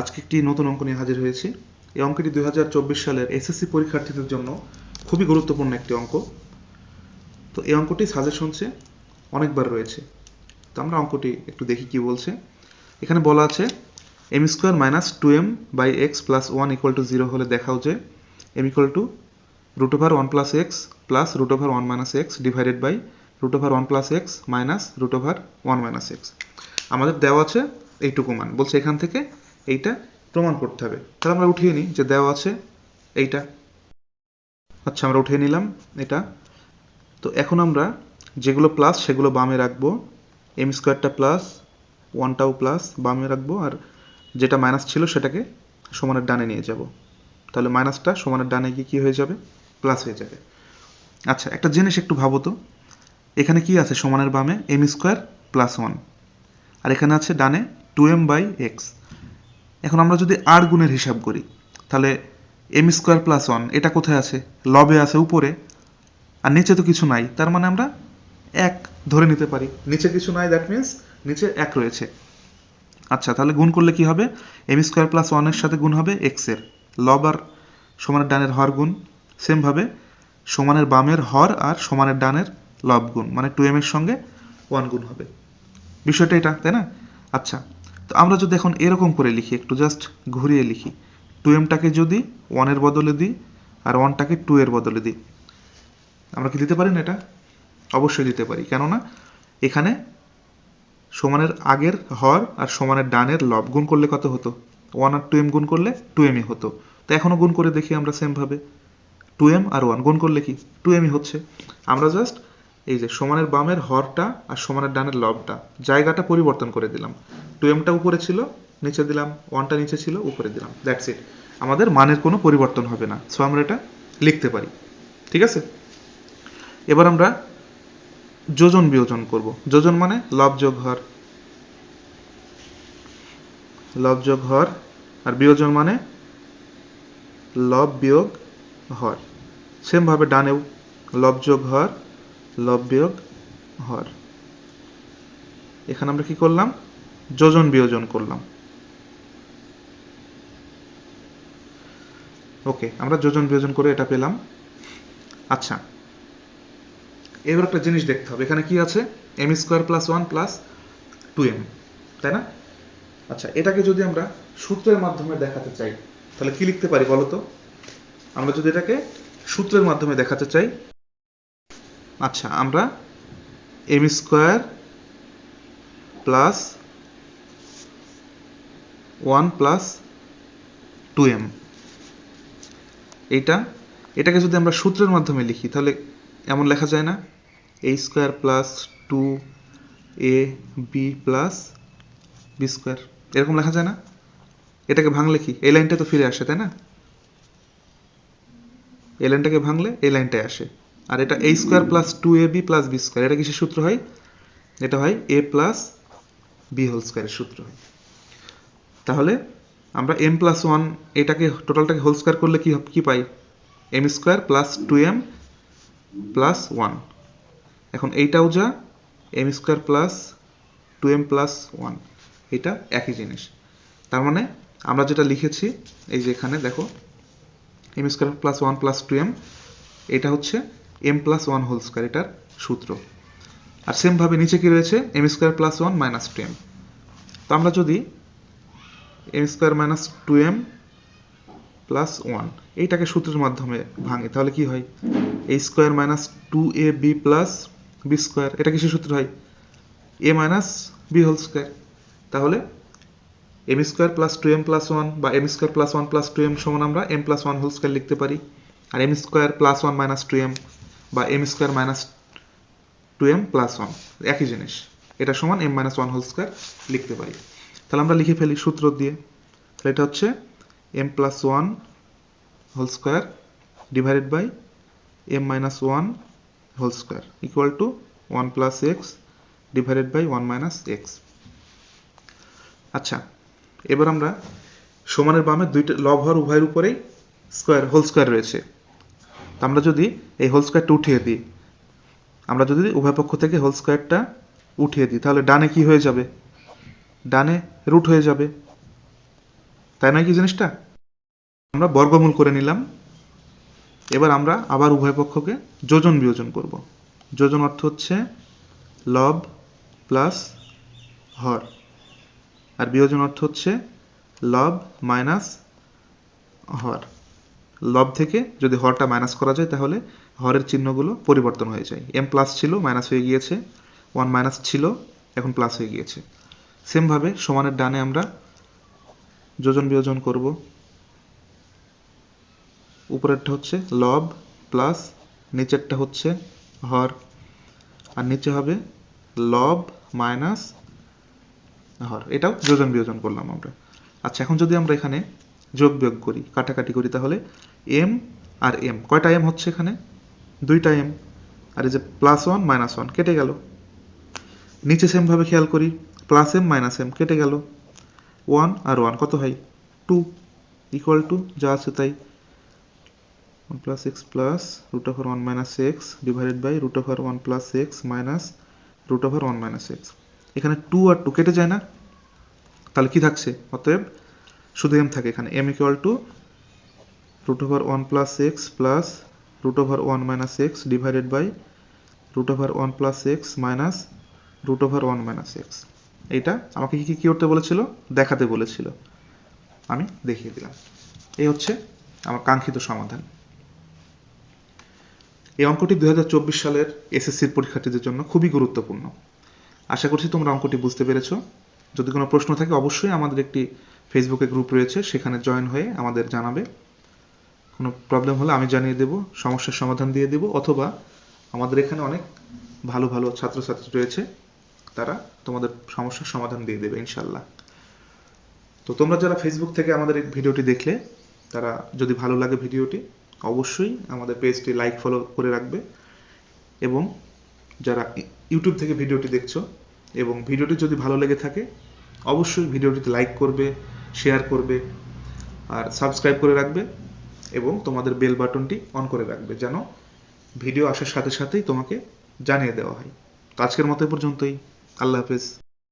আজকে একটি নতুন অঙ্ক নিয়ে হাজির হয়েছি। এই অঙ্কটি দুই হাজার চব্বিশ সালের এসএসসি পরীক্ষার্থীদের জন্য খুবই গুরুত্বপূর্ণ একটি অঙ্ক। তো এই অঙ্কটি সাজেশনসে অনেকবার রয়েছে। তো আমরা অঙ্কটি একটু দেখি কি বলছে। এখানে বলা আছে M square minus two M by X plus one equal to zero হলে দেখাও যে M equal to root over one plus X plus root over one minus X divided by root over one plus X minus root over one minus X আমাদের দেওয়া আছে এইটুকু মান। বলছে এখান থেকে এইটা প্রমাণ করতে হবে। তাহলে আমরা উঠিয়ে নিই যে দেওয়া আছে এইটা। আচ্ছা আমরা উঠিয়ে নিলাম এটা। তো এখন আমরা যেগুলো প্লাস সেগুলো বামে রাখব। এম স্কোয়ারটা প্লাস ওয়ানটাও প্লাস বামে রাখব। আর যেটা মাইনাস ছিল সেটাকে সমানের ডানে নিয়ে যাব। তাহলে মাইনাসটা সমানের ডানে গিয়ে কী হয়ে যাবে? প্লাস হয়ে যাবে। আচ্ছা একটা জিনিস একটু ভাবো তো। এখানে কি আছে? সমানের বামে এম স্কোয়ার প্লাস ওয়ান আর এখানে আছে ডানে টু এম বাই এক্স এখন আমরা যদি আর গুণের হিসাব করি, তাহলে এম স্কোয়ার প্লাস ওয়ান এটা কোথায় আছে? লবে আছে উপরে, আর নিচে তো কিছু নাই, তার মানে আমরা এক ধরে নিতে পারি। নিচে কিছু নাই দ্যাট মিন্স নিচে এক রয়েছে। আচ্ছা তাহলে গুণ করলে কি হবে? এম স্কোয়ার প্লাস ওয়ানের সাথে গুণ হবে এক্সের। লব আর সমানের ডানের হর গুণ সেমভাবে সমানের বামের হর আর সমানের ডানের লব গুণ মানে টু এম এর সঙ্গে ওয়ান গুণ হবে। বিষয়টা এটা, তাই না? আচ্ছা তো আমরা যদি এখন এরকম করে লিখি, একটু জাস্ট ঘুরিয়ে লিখি। টু এমটাকে যদি ওয়ানের বদলে দিই, আর ওয়ানটাকে টু এর বদলে দিই। আমরা কি দিতে পারি না এটা? অবশ্যই দিতে পারি, কেননা এখানে সমানের আগের হর আর সমানের ডানের লব গুণ করলে কত হতো? ওয়ান আর টু এম গুণ করলে টু এমই হতো। তো এখনও গুণ করে দেখি আমরা সেমভাবে টু এম আর ওয়ান গুণ করলে কি? টু এমই হচ্ছে। আমরা জাস্ট এই যে সমানের বামের হরটা আর সমানের ডানের লবটা, জায়গাটা পরিবর্তন করে দিলাম। টু এমটা উপরে ছিল, নিচে দিলাম ওয়ানটা নিচে ছিল, উপরে দিলাম। দ্যাটস ইট আমাদের মানের কোনো পরিবর্তন হবে না। সো আমরা এটা লিখতে পারি। ঠিক আছে? এবার আমরা যোজন বিয়োজন করব। যোজন মানে লব যোগ হর। লব যোগ হর আর বিয়োজন মানে লব বিয়োগ হর। সেমভাবে ডানেও লব যোগ হর লব বিয়োগ হর। এখানে আমরা কি করলাম? যোজন বিয়োজন করলাম। ওকে, আমরা যোজন বিয়োজন করে এটা পেলাম। আচ্ছা এবার একটা জিনিস দেখতে হবে। এখানে কি আছে? M square plus one plus two M তাই না? আচ্ছা এটাকে যদি আমরা সূত্রের মাধ্যমে দেখাতে চাই, তাহলে কি লিখতে পারি বলো তো আমরা যদি এটাকে সূত্রের মাধ্যমে দেখাতে চাই আচ্ছা আমরা M square plus one plus two M এইটা এটাকে যদি আমরা সূত্রের মাধ্যমে লিখি, তাহলে এমন লেখা যায় না। A square plus two A B plus B square এরকম লেখা যায় না? এটাকে ভাঙলে কি? এই লাইনটা তো ফিরে আসে, তাই না? এই লাইনটাকে ভাঙলে এই লাইনটায় আসে। আর এটা A square plus two A B plus B square এটা কিসের সূত্র হয়? এটা হয় এ প্লাস বি হোল স্কোয়ারের সূত্র হয়। তাহলে আমরা এম প্লাস ওয়ান এটাকে টোটালটাকে হোল স্কোয়ার করলে কি কি পাই? M square plus two M plus one এখন এইটাও যা M square plus two M plus one এটা একই জিনিস। তার মানে আমরা যেটা লিখেছি, এই যে এখানে দেখো M square plus one plus two M এটা হচ্ছে M plus one whole square এটার সূত্র। আর সেমভাবে নিচে কি রয়েছে? M square plus one minus two M তো আমরা যদি M square minus two M plus one এইটাকে সূত্রের মাধ্যমে ভাঙি, তাহলে কি হয়? A square minus two A B plus B square এটা কিসের সূত্র হয়? A minus B whole square তাহলে M square plus two M plus one বা M square plus one plus two M সমান আমরা M plus one whole square লিখতে পারি। আর M square plus one minus two M বা M square minus two M plus one একই জিনিস। এটা সমান M minus one whole square লিখতে পারি। তাহলে আমরা লিখে ফেলি সূত্র দিয়ে। তাহলে এটা হচ্ছে m plus one whole square divided by m minus one whole square equal to one plus x divided by one minus x আচ্ছা এবার আমরা সমানের বামে দুইটা, লব হওয়ার উভয়ের উপরেই স্কোয়ার হোল স্কোয়ার রয়েছে। আমরা যদি এই হোল স্কোয়ারটা উঠিয়ে দিই, আমরা যদি উভয় পক্ষ থেকে হোল স্কোয়ারটা উঠিয়ে দিই, তাহলে ডানে কি হয়ে যাবে? ডানে রুট হয়ে যাবে। তাই নয় কি জিনিসটা? আমরা বর্গমূল করে নিলাম। এবার আমরা আবার উভয় পক্ষকে যোজন বিয়োজন করব। যোজন অর্থ হচ্ছে লব প্লাস হর। আর বিয়োজন অর্থ হচ্ছে লব মাইনাস হর। লব থেকে যদি হরটা মাইনাস করা যায়, তাহলে হরের চিহ্নগুলো পরিবর্তন হয়ে যায়। এম প্লাস ছিল মাইনাস হয়ে গিয়েছে। ওয়ান মাইনাস ছিল, এখন প্লাস হয়ে গিয়েছে। সেমভাবে সমানের ডানে আমরা যোজন বিয়োজন করব। উপরেরটা হচ্ছে লব প্লাস নিচেরটা হচ্ছে হর। আর নিচে হবে লব মাইনাস হর। এটাও যোজন বিয়োজন করলাম আমরা। আচ্ছা এখন যদি আমরা এখানে যোগ বিয়োগ করি, কাটাকাটি করি, তাহলে এম আর এম কয়টা এম হচ্ছে এখানে? দুইটা এম আর এই যে প্লাস ওয়ান মাইনাস ওয়ান কেটে গেল। নিচে সেমভাবে খেয়াল করি প্লাস এম মাইনাস এম কেটে গেল। ওয়ান আর ওয়ান কত হয়? টু ইকুয়াল টু যা আছে তাই। One plus x plus root over one minus x divided by root over one plus x minus root over one minus x এখানে two আর two কেটে যায় না? তাহলে কি থাকছে? অতএব শুধু এম থাকে এখানে। M equal to root over one plus x plus root over one minus x divided by root over one plus x minus root over one minus x এইটা আমাকে কি কি করতে বলেছিল? দেখাতে বলেছিল। আমি দেখিয়ে দিলাম। এই হচ্ছে আমার কাঙ্ক্ষিত সমাধান। এই অঙ্কটি দুই হাজার চব্বিশ সালের এসএসসির পরীক্ষার্থীদের জন্য খুবই গুরুত্বপূর্ণ। আশা করছি তোমরা অঙ্কটি বুঝতে পেরেছ। যদি কোনো প্রশ্ন থাকে, অবশ্যই আমাদের একটি ফেসবুকে গ্রুপ রয়েছে, সেখানে জয়েন হয়ে আমাদের জানাবে। কোনো প্রবলেম হলে আমি জানিয়ে দেব, সমস্যার সমাধান দিয়ে দেব, অথবা আমাদের এখানে অনেক ভালো ভালো ছাত্রছাত্রী রয়েছে, তারা তোমাদের সমস্যার সমাধান দিয়ে দেবে ইনশাল্লাহ তো তোমরা যারা ফেসবুক থেকে আমাদের এই ভিডিওটি দেখলে, তারা যদি ভালো লাগে ভিডিওটি, অবশ্যই আমাদের পেজটি লাইক ফলো করে রাখবে। এবং যারা ইউটিউব থেকে ভিডিওটি দেখছ, এবং ভিডিওটি যদি ভালো লেগে থাকে, অবশ্যই ভিডিওটিতে লাইক করবে শেয়ার করবে আর সাবস্ক্রাইব করে রাখবে এবং তোমাদের বেল বাটনটি অন করে রাখবে যেন ভিডিও আসার সাথে সাথেই তোমাকে জানিয়ে দেওয়া হয়। আজকের মতো পর্যন্তই। আল্লাহ হাফেজ।